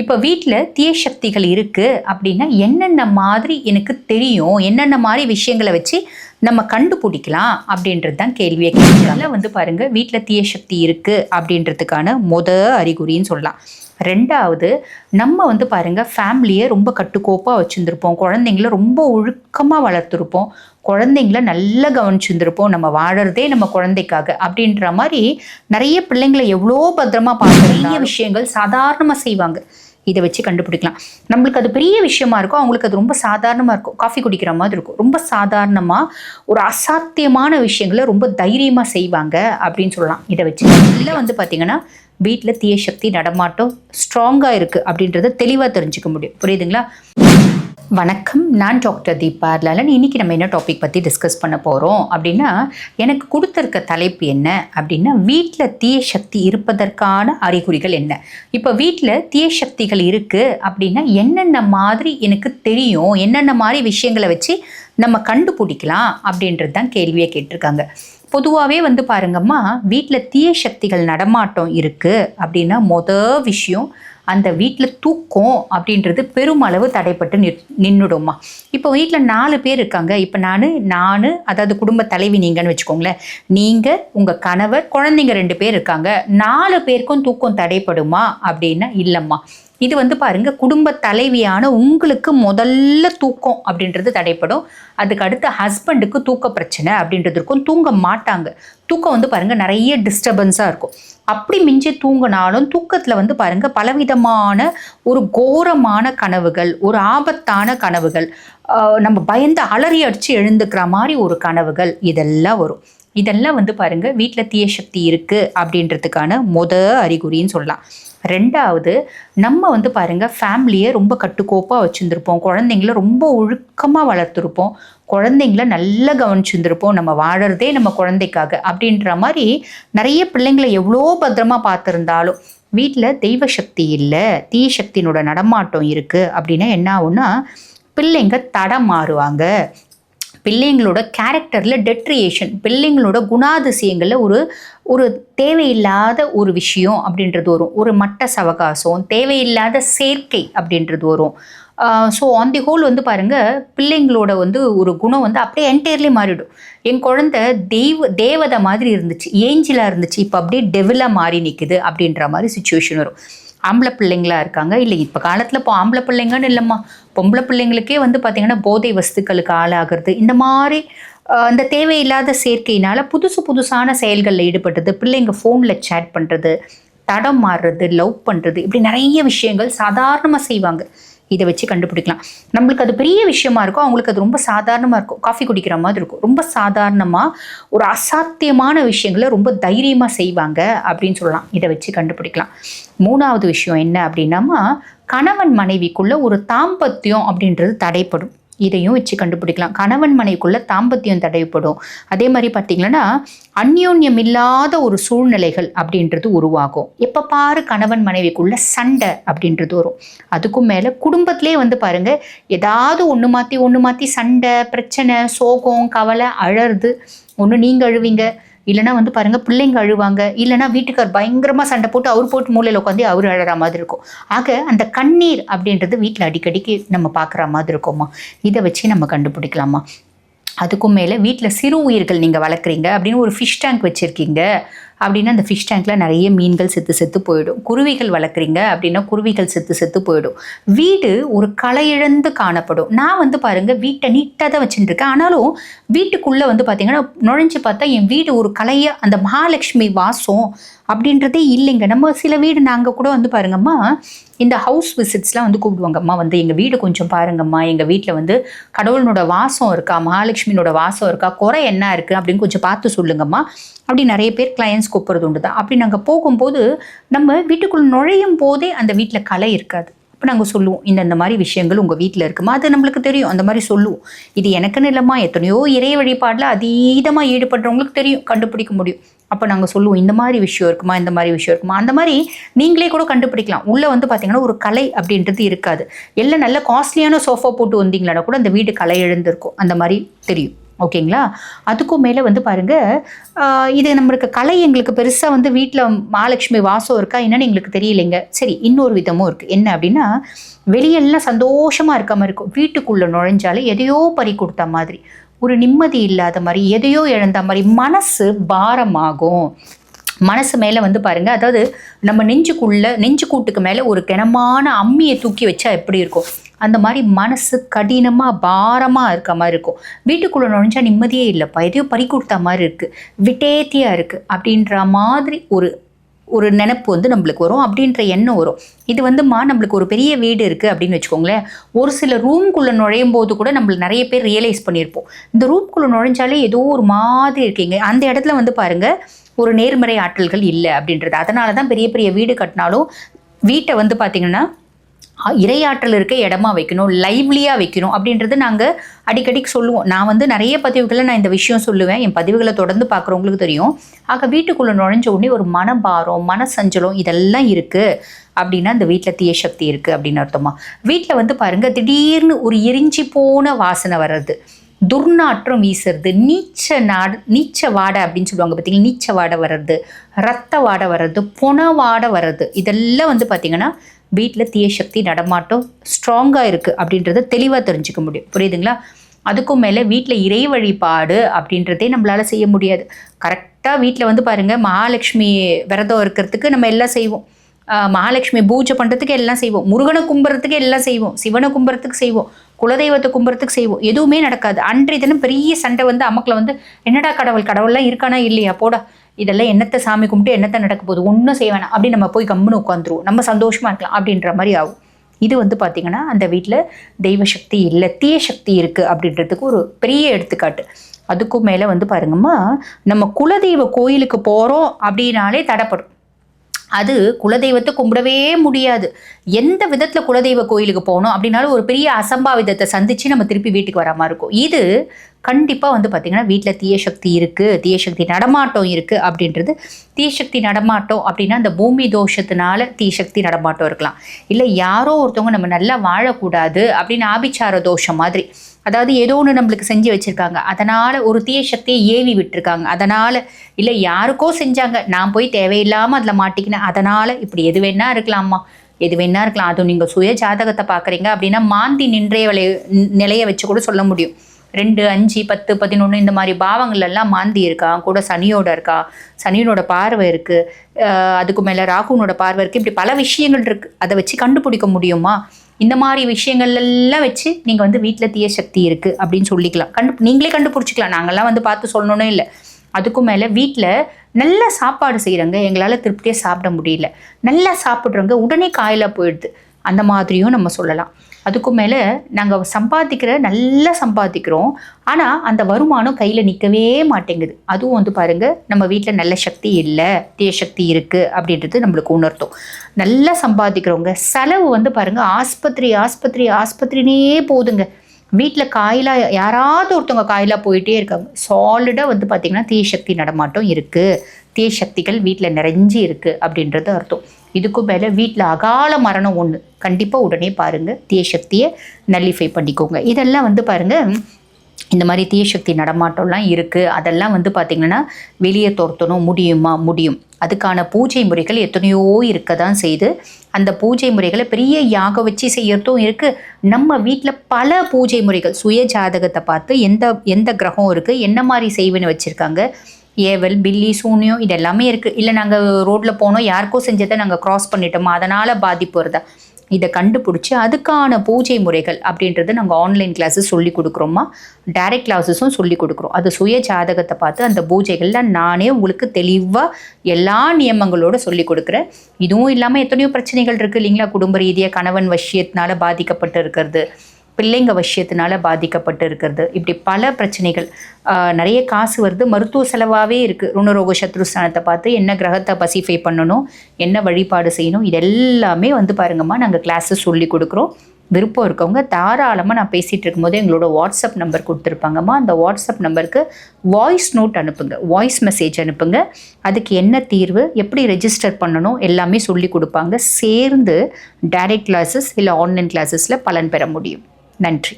இப்போ வீட்டில் தீய சக்திகள் இருக்குது அப்படின்னா என்னென்ன மாதிரி எனக்கு தெரியும்? என்னென்ன மாதிரி விஷயங்களை வச்சு நம்ம கண்டுபிடிக்கலாம் அப்படின்றது தான் கேள்வியை கேட்கல வந்து பாருங்க வீட்டில் தீய சக்தி இருக்குது அப்படின்றதுக்கான முத அறிகுறின்னு சொல்லலாம். ரெண்டாவது நம்ம வந்து பாருங்க ஃபேமிலியை ரொம்ப கட்டுக்கோப்பாக வச்சுருந்துருப்போம். குழந்தைங்கள ரொம்ப ஒழுக்கமாக வளர்த்துருப்போம். குழந்தைங்கள நல்லா கவனிச்சிருந்துருப்போம். நம்ம வாழறதே நம்ம குழந்தைக்காக அப்படின்ற மாதிரி நிறைய பிள்ளைங்களை எவ்வளோ பத்திரமா பார்க்க நிறைய விஷயங்கள் சாதாரணமாக செய்வாங்க. இதை வச்சு கண்டுபிடிக்கலாம். நம்மளுக்கு அது பெரிய விஷயமா இருக்கும் அவங்களுக்கு அது ரொம்ப சாதாரணமாக இருக்கும் காஃபி குடிக்கிற மாதிரி இருக்கும் ரொம்ப சாதாரணமாக ஒரு அசாத்தியமான விஷயங்களை ரொம்ப தைரியமாக செய்வாங்க அப்படின்னு சொல்லலாம். இதை வச்சு இல்லை வந்து பார்த்தீங்கன்னா வீட்டில் தீய சக்தி நடமாட்டம் ஸ்ட்ராங்காக இருக்குது அப்படின்றத தெளிவாக தெரிஞ்சுக்க முடியும். புரியுதுங்களா? வணக்கம். நான் டாக்டர் தீபா லலன் இன்னைக்கு நம்ம என்ன டாபிக் பற்றி டிஸ்கஸ் பண்ண போகிறோம் அப்படின்னா எனக்கு கொடுத்துருக்க தலைப்பு என்ன அப்படின்னா வீட்டில் தீய சக்தி இருப்பதற்கான அறிகுறிகள் என்ன? இப்போ வீட்டில் தீய சக்திகள் இருக்குது அப்படின்னா என்னென்ன மாதிரி எனக்கு தெரியும் என்னென்ன மாதிரி விஷயங்களை வச்சு நம்ம கண்டுபிடிக்கலாம் அப்படின்றது தான் கேள்வியை கேட்டிருக்காங்க. பொதுவாகவே வந்து பாருங்கம்மா வீட்டில் தீய சக்திகள் நடமாட்டம் இருக்குது அப்படின்னா மொதல் விஷயம் அந்த வீட்டில் தூக்கம் அப்படின்றது பெருமளவு தடைப்பட்டு நிற் நின்றுடும்மா இப்போ வீட்டில் நாலு பேர் இருக்காங்க. இப்போ நான் நான் அதாவது குடும்ப தலைவி நீங்கன்னு வச்சுக்கோங்களேன். நீங்கள் உங்கள் கணவர் குழந்தைங்க ரெண்டு பேர் இருக்காங்க. நாலு பேருக்கும் தூக்கம் தடைப்படுமா அப்படின்னா இல்லைம்மா. இது வந்து பாருங்க குடும்ப தலைவியான உங்களுக்கு முதல்ல தூக்கம் அப்படின்றது தடைப்படும். அதுக்கு அடுத்து ஹஸ்பண்டுக்கு தூக்க பிரச்சனை அப்படின்றது இருக்கும். தூங்க மாட்டாங்க. தூக்கம் வந்து பாருங்க நிறைய டிஸ்டர்பன்ஸாக இருக்கும். அப்படி மிஞ்சி தூங்கினாலும் தூக்கத்தில் வந்து பாருங்க பலவிதமான ஒரு கோரமான கனவுகள் ஒரு ஆபத்தான கனவுகள் நம்ம பயந்து அலறி அடிச்சு எழுந்துக்கிற மாதிரி ஒரு கனவுகள் இதெல்லாம் வரும். இதெல்லாம் வந்து பாருங்க வீட்டில் தீய சக்தி இருக்குது அப்படின்றதுக்கான முத அறிகுறின்னு சொல்லலாம். ரெண்டாவது நம்ம வந்து பாருங்க ஃபேமிலியை ரொம்ப கட்டுக்கோப்பாக வச்சுருந்துருப்போம். குழந்தைங்கள ரொம்ப ஒழுக்கமாக வளர்த்துருப்போம். குழந்தைங்கள நல்லா கவனிச்சிருந்துருப்போம். நம்ம வாழறதே நம்ம குழந்தைக்காக அப்படின்ற மாதிரி நிறைய பிள்ளைங்களை எவ்வளோ பத்திரமா பார்த்துருந்தாலும் வீட்டில் தெய்வ சக்தி இல்லை தீய சக்தியினோட நடமாட்டம் இருக்குது அப்படின்னா என்ன ஆகும்னா பிள்ளைங்க தடம் மாறுவாங்க. பிள்ளைங்களோட கேரக்டரில் டெட்ரியேஷன் பிள்ளைங்களோட குணாதிசயங்களில் ஒரு ஒரு தேவையில்லாத ஒரு விஷயம் அப்படின்றது வரும். ஒரு மட்ட சவகாசம் தேவையில்லாத சேர்க்கை அப்படின்றது வரும். ஸோ ஆன் தி ஹோல் வந்து பாருங்கள் பிள்ளைங்களோட வந்து ஒரு குணம் வந்து அப்படியே என்டையர்லி மாறிடும். என் குழந்த தெய்வ தேவதை மாதிரி இருந்துச்சு ஏஞ்சிலாக இருந்துச்சு இப்போ அப்படியே டெவிலாக மாறி நிற்குது அப்படின்ற மாதிரி சுச்சுவேஷன் வரும். ஆம்பளை பிள்ளைங்களா இருக்காங்க? இல்லை இப்போ காலத்தில் இப்போ ஆம்பளை பிள்ளைங்கன்னு இல்லைம்மா. பொம்பளை பிள்ளைங்களுக்கே வந்து பார்த்திங்கன்னா போதை வஸ்துக்களுக்கு ஆளாகிறது. இந்த மாதிரி அந்த தேவையில்லாத சேர்க்கையினால் புதுசு புதுசான செயல்களில் ஈடுபட்டது பிள்ளைங்க ஃபோனில் சேட் பண்ணுறது தடம் மாறுறது லவ் பண்ணுறது இப்படி நிறைய விஷயங்கள் சாதாரணமாக செய்வாங்க. இதை வச்சு கண்டுபிடிக்கலாம். நம்மளுக்கு அது பெரிய விஷயமா இருக்கும் அவங்களுக்கு அது ரொம்ப சாதாரணமாக இருக்கும். காஃபி குடிக்கிற மாதிரி இருக்கும். ரொம்ப சாதாரணமாக ஒரு அசாத்தியமான விஷயங்களை ரொம்ப தைரியமாக செய்வாங்க அப்படின்னு சொல்லலாம். இதை வச்சு கண்டுபிடிக்கலாம். மூணாவது விஷயம் என்ன அப்படின்னாமா கணவன் மனைவிக்குள்ள ஒரு தாம்பத்தியம் அப்படின்றது தடைப்படும். இதையும் வச்சு கண்டுபிடிக்கலாம். கணவன் மனைவிக்குள்ள தாம்பத்தியம் தடைப்படும் அதே மாதிரி பார்த்தீங்கன்னா அந்யோன்யம் இல்லாத ஒரு சூழ்நிலைகள் அப்படின்றது உருவாகும். எப்போ பாரு கணவன் மனைவிக்குள்ள சண்டை அப்படின்றது வரும். அதுக்கும் மேலே குடும்பத்திலே வந்து பாருங்க ஏதாவது ஒன்று மாற்றி ஒன்று மாற்றி சண்டை பிரச்சனை சோகம் கவலை அழறது ஒன்று நீங்கள் அழுவீங்க. இல்லைனா வந்து பாருங்க பிள்ளைங்க அழுவாங்க. இல்லைனா வீட்டுக்கார் பயங்கரமாக சண்டை போட்டு அவர் போட்டு மூலையில் உட்காந்து அவர் அழற மாதிரி இருக்கும். ஆக அந்த கண்ணீர் அப்படின்றது வீட்டில் அடிக்கடிக்கு நம்ம பார்க்குற மாதிரி இருக்கும்மா. இதை வச்சு நம்ம கண்டுபிடிக்கலாமா அதுக்கும் மேலே வீட்டில் சிறு உயிர்கள் நீங்கள் வளர்க்குறீங்க அப்படின்னு ஒரு ஃபிஷ் டேங்க் வச்சுருக்கீங்க. அப்படின்னா அந்த ஃபிஷ் டேங்க்கில் நிறைய மீன்கள் செத்து செத்து போயிடும். குருவிகள் வளர்க்குறீங்க அப்படின்னா குருவிகள் செத்து செத்து போயிடும். வீடு ஒரு களையிழந்து காணப்படும். நான் வந்து பாருங்கள் வீட்டை நீட்டாக தான் வச்சுட்டு இருக்கேன். ஆனாலும் வீட்டுக்குள்ளே வந்து பார்த்தீங்கன்னா நுழைஞ்சு பார்த்தா என் வீடு ஒரு கலையை அந்த மகாலட்சுமி வாசம் அப்படின்றதே இல்லைங்க. நம்ம சில வீடு நாங்கள் கூட வந்து பாருங்கம்மா இந்த ஹவுஸ் விசிட்ஸ்லாம் வந்து கூப்பிடுவாங்கம்மா வந்து எங்கள் வீடு கொஞ்சம் பாருங்கம்மா. எங்கள் வீட்டில் வந்து கடவுளனோட வாசம் இருக்கா? மகாலட்சுமியோட வாசம் இருக்கா? குறை என்ன இருக்குது அப்படின்னு கொஞ்சம் பார்த்து சொல்லுங்கம்மா. அப்படி நிறைய பேர் கிளையன்ஸ் கூப்பிட்றது உண்டு தான் அப்படி நாங்கள் போகும்போது நம்ம வீட்டுக்குள்ளே நுழையும் போதே அந்த வீட்டில் கலை இருக்காது. அப்போ நாங்கள் சொல்லுவோம் இந்த இந்த மாதிரி விஷயங்கள் உங்கள் வீட்டில் இருக்குமா? அது நம்மளுக்கு தெரியும். அந்த மாதிரி சொல்லுவோம். இது எனக்குன்னு இல்லைம்மா எத்தனையோ இறை வழிபாடில் அதீதமாக ஈடுபடுறவங்களுக்கு தெரியும் கண்டுபிடிக்க முடியும். அப்போ நாங்கள் சொல்லுவோம் இந்த மாதிரி விஷயம் இருக்குமா? இந்த மாதிரி விஷயம் இருக்குமா? அந்த மாதிரி நீங்களே கூட கண்டுபிடிக்கலாம். உள்ளே வந்து பார்த்தீங்கன்னா ஒரு கலை அப்படின்றது இருக்காது. எல்லாம் நல்ல காஸ்ட்லியான சோஃபா போட்டு வந்தீங்களா கூட அந்த வீடு கலை எழுந்திருக்கும். அந்த மாதிரி தெரியும். ஓகேங்களா? அதுக்கும் மேலே வந்து பாருங்க இது நம்மளுக்கு கலை எங்களுக்கு பெருசாக வந்து வீட்டில் மகாலட்சுமி வாசம் இருக்கா என்னன்னு எங்களுக்கு தெரியலைங்க. சரி இன்னொரு விதமும் இருக்குது என்ன அப்படின்னா வெளியெல்லாம் சந்தோஷமாக இருக்க மாதிரி இருக்கும். வீட்டுக்குள்ளே நுழைஞ்சாலே எதையோ பறி கொடுத்த மாதிரி. ஒரு நிம்மதி இல்லாத மாதிரி எதையோ இழந்த மாதிரி மனசு பாரமாகும். மனசு மேலே வந்து பாருங்க. அதாவது நம்ம நெஞ்சுக்குள்ள நெஞ்சு கூட்டுக்கு மேலே ஒரு கிணமான அம்மியை தூக்கி வச்சா எப்படி இருக்கும்? அந்த மாதிரி மனசு கடினமாக பாரமாக இருக்க மாதிரி இருக்கும். வீட்டுக்குள்ளே நுழைஞ்சா நிம்மதியே இல்லைப்பா. எதையோ பறி கொடுத்த மாதிரி இருக்குது விட்டேத்தியாக இருக்குது அப்படின்ற மாதிரி ஒரு ஒரு நினப்பு வந்து நம்மளுக்கு வரும் அப்படின்ற எண்ணம் வரும். இது வந்துமா நம்மளுக்கு ஒரு பெரிய வீடு இருக்குது அப்படின்னு வச்சுக்கோங்களேன். ஒரு சில ரூம்குள்ளே நுழையும் போது கூட நம்மள நிறைய பேர் ரியலைஸ் பண்ணியிருப்போம். இந்த ரூம்குள்ளே நுழைஞ்சாலே ஏதோ ஒரு மாதிரி இருக்கீங்க. அந்த இடத்துல வந்து பாருங்க ஒரு நேர்மறை ஆற்றல்கள் இல்லை அப்படின்றது. அதனால தான் பெரிய பெரிய வீடு கட்டினாலும் வீட்டை வந்து பார்த்திங்கன்னா இரையாற்றல் இருக்க இடமா வைக்கணும் லைவ்லியாக வைக்கணும் அப்படின்றது நாங்கள் அடிக்கடி சொல்லுவோம். நான் வந்து நிறைய பதிவுகளை நான் இந்த விஷயம் சொல்லுவேன். என் பதிவுகளை தொடர்ந்து பார்க்குறவங்களுக்கு தெரியும். ஆக வீட்டுக்குள்ளே நுழைஞ்ச உடனே ஒரு மனபாரம் மனசஞ்சலம் இதெல்லாம் இருக்குது அப்படின்னா அந்த வீட்டில் தீய சக்தி இருக்குது அப்படின்னு அர்த்தமா? வீட்டில் வந்து பாருங்கள் திடீர்னு ஒரு எரிஞ்சி போன வாசனை வர்றது துர்நாற்றம் வீசுறது நீச்ச நாடு நீச்ச வாடை அப்படின்னு சொல்லுவாங்க பார்த்தீங்கன்னா நீச்ச வாடை வர்றது ரத்த வாடை வர்றது புன வாடை வர்றது இதெல்லாம் வந்து பார்த்திங்கன்னா வீட்டில் தீய சக்தி நடமாட்டம் ஸ்ட்ராங்காக இருக்குது அப்படின்றத தெளிவாக தெரிஞ்சுக்க முடியும். புரியுதுங்களா? அதுக்கும் மேலே வீட்டில் இறை வழிபாடு அப்படின்றதே நம்மளால் செய்ய முடியாது. கரெக்டாக வீட்டில் வந்து பாருங்கள் மகாலட்சுமி விரதம் இருக்கிறதுக்கு நம்ம எல்லாம் செய்வோம். மகாலட்சுமி பூஜை பண்ணுறதுக்கு எல்லாம் செய்வோம். முருகனை கும்புறதுக்கு எல்லாம் செய்வோம். சிவனை கும்புறதுக்கு செய்வோம். குலதெய்வத்தை கும்புறதுக்கு செய்வோம். எதுவுமே நடக்காது. அன்றைய தினம் பெரிய சண்டை வந்து அமக்கில் வந்து என்னடா கடவுள் கடவுள்லாம் இருக்கானா இல்லையா? போடா. இதெல்லாம் என்னத்தை சாமி கும்பிட்டு என்னத்தை நடக்க போகுது? ஒன்றும் செய்ய வேணாம். அப்படி நம்ம போய் கம்முன்னு உட்காந்துருவோம் நம்ம சந்தோஷமாக இருக்கலாம் அப்படின்ற மாதிரி ஆகும். இது வந்து பார்த்திங்கன்னா அந்த வீட்டில் தெய்வ சக்தி இல்லை தீய சக்தி இருக்குது அப்படின்றதுக்கு ஒரு பெரிய எடுத்துக்காட்டு. அதுக்கும் மேலே வந்து பாருங்கம்மா நம்ம குலதெய்வ கோயிலுக்கு போகிறோம் அப்படின்னாலே தடைப்படும். அது குலதெய்வத்தை கும்பிடவே முடியாது. எந்த விதத்தில் குலதெய்வ கோயிலுக்கு போகணும் அப்படின்னாலும் ஒரு பெரிய அசம்பாவிதத்தை சந்திச்சு நம்ம திருப்பி வீட்டுக்கு வர மாதிரி இருக்கும். இது கண்டிப்பாக வந்து பார்த்திங்கன்னா வீட்டில் தீயசக்தி இருக்குது தீயசக்தி நடமாட்டம் இருக்குது அப்படின்றது. தீய சக்தி நடமாட்டம் அப்படின்னா அந்த பூமி தோஷத்தினால தீயசக்தி நடமாட்டம் இருக்கலாம். இல்லை யாரோ ஒருத்தவங்க நம்ம நல்லா வாழக்கூடாது அப்படின்னு ஆபிச்சார தோஷம் மாதிரி. அதாவது ஏதோ ஒன்று நம்மளுக்கு செஞ்சு வச்சுருக்காங்க. அதனால் ஒரு தீய சக்தியை ஏவி விட்டுருக்காங்க. அதனால் இல்லை யாருக்கோ செஞ்சாங்க. நான் போய் தேவையில்லாமல் அதில் மாட்டிக்கினேன். அதனால் இப்படி எது வேணா இருக்கலாம்மா எது வேணா இருக்கலாம். அதுவும் நீங்கள் சுய ஜாதகத்தை பார்க்குறீங்க அப்படின்னா மாந்தி நின்றைய விலை நிலையை வச்சு கூட சொல்ல முடியும். ரெண்டு அஞ்சு பத்து பதினொன்று இந்த மாதிரி பாவங்கள்லாம் மாந்தி இருக்கா? கூட சனியோட இருக்கா? சனியனோட பார்வை இருக்குது அதுக்கு மேலே ராகுனோட பார்வை இருக்குது இப்படி பல விஷயங்கள் இருக்குது அதை வச்சு கண்டுபிடிக்க முடியுமா? இந்த மாதிரி விஷயங்கள் எல்லாம் வச்சு நீங்கள் வந்து வீட்டில் தீய சக்தி இருக்குது அப்படின்னு சொல்லிக்கலாம். கண்டு நீங்களே கண்டுபிடிச்சிக்கலாம். நாங்கள்லாம் வந்து பார்த்து சொல்லணும்னே இல்லை. அதுக்கும் மேலே வீட்டில் நல்லா சாப்பாடு செய்கிறங்க எங்களால் திருப்தியாக சாப்பிட முடியல. நல்லா சாப்பிட்றவங்க உடனே காயிலாக போயிடுது. அந்த மாதிரியும் நம்ம சொல்லலாம். அதுக்கும் மேலே நாங்கள் சம்பாதிக்கிற நல்லா சம்பாதிக்கிறோம். ஆனால் அந்த வருமானம் கையில் நிற்கவே மாட்டேங்குது. அதுவும் வந்து பாருங்கள் நம்ம வீட்டில் நல்ல சக்தி இல்லை தீய சக்தி இருக்குது அப்படின்றது நம்மளுக்கு உணர்த்தும். நல்லா சம்பாதிக்கிறவங்க செலவு வந்து பாருங்கள் ஆஸ்பத்திரி ஆஸ்பத்திரி ஆஸ்பத்திரினே போதுங்க. வீட்டில் காயிலாக யாராவது ஒருத்தவங்க காயிலாக போயிட்டே இருக்காங்க. சாலிடாக வந்து பார்த்திங்கன்னா தீய சக்தி நடமாட்டம் இருக்குது தீய சக்திகள் வீட்டில் நிறைஞ்சி இருக்குது அப்படின்றது அர்த்தம். இதுக்கும் மேலே வீட்டில் அகால மரணம் ஒன்று கண்டிப்பாக உடனே பாருங்கள் தீய சக்தியை நல்லிஃபை பண்ணிக்கோங்க. இதெல்லாம் வந்து பாருங்கள் இந்த மாதிரி தீயசக்தி நடமாட்டம்லாம் இருக்குது அதெல்லாம் வந்து பார்த்திங்கன்னா வெளியே துரத்தணும். முடியுமா? முடியும். அதுக்கான பூஜை முறைகள் எத்தனையோ இருக்க தான் செய்து அந்த பூஜை முறைகளை பெரிய யாக வச்சு செய்யறதும் இருக்குது நம்ம வீட்டில் பல பூஜை முறைகள் சுய ஜாதகத்தை பார்த்து எந்த எந்த கிரகம் இருக்குது என்ன மாதிரி செய்வேன்னு வச்சுருக்காங்க. ஏவல் பில்லி சூன்யம் இது எல்லாமே இருக்குது இல்லை நாங்கள் ரோட்டில் போனோம். யாருக்கோ செஞ்சதை நாங்கள் க்ராஸ் பண்ணிட்டோமா? அதனால் பாதிப்பு வருதா? இதை கண்டுபிடிச்சி அதுக்கான பூஜை முறைகள் அப்படின்றது நாங்கள் ஆன்லைன் கிளாஸஸ் சொல்லி கொடுக்குறோமா டைரக்ட் கிளாஸஸும் சொல்லி கொடுக்குறோம். அது சுய ஜாதகத்தை பார்த்து அந்த பூஜைகள்லாம் நானே உங்களுக்கு தெளிவாக எல்லா நியமங்களோட சொல்லி கொடுக்குறேன். இதுவும் இல்லாமல் எத்தனையோ பிரச்சனைகள் இருக்குது இல்லைங்களா? குடும்ப ரீதியாக கணவன் வசியத்தினால பாதிக்கப்பட்டு இருக்கிறது. பிள்ளைங்க விஷயத்தினால பாதிக்கப்பட்டு இருக்கிறது. இப்படி பல பிரச்சனைகள் நிறைய காசு வருது. மருத்துவ செலவாகவே இருக்குது ருணரோக சத்ருஸ்தானத்தை பார்த்து என்ன கிரகத்தை பசிஃபை பண்ணணும் என்ன வழிபாடு செய்யணும் இது எல்லாமே வந்து பாருங்கம்மா நாங்கள் கிளாஸஸ் சொல்லி கொடுக்குறோம். விருப்பம் இருக்கவங்க தாராளமாக நான் பேசிகிட்டு இருக்கும்போது எங்களோட வாட்ஸ்அப் நம்பர் கொடுத்துருப்பாங்கம்மா. அந்த வாட்ஸ்அப் நம்பருக்கு வாய்ஸ் நோட் அனுப்புங்க. வாய்ஸ் மெசேஜ் அனுப்புங்க. அதுக்கு என்ன தீர்வு எப்படி ரெஜிஸ்டர் பண்ணணும் எல்லாமே சொல்லி கொடுப்பாங்க. சேர்ந்து டைரக்ட் கிளாஸஸ் இல்லை ஆன்லைன் கிளாஸஸில் பலன் பெற முடியும். நன்றி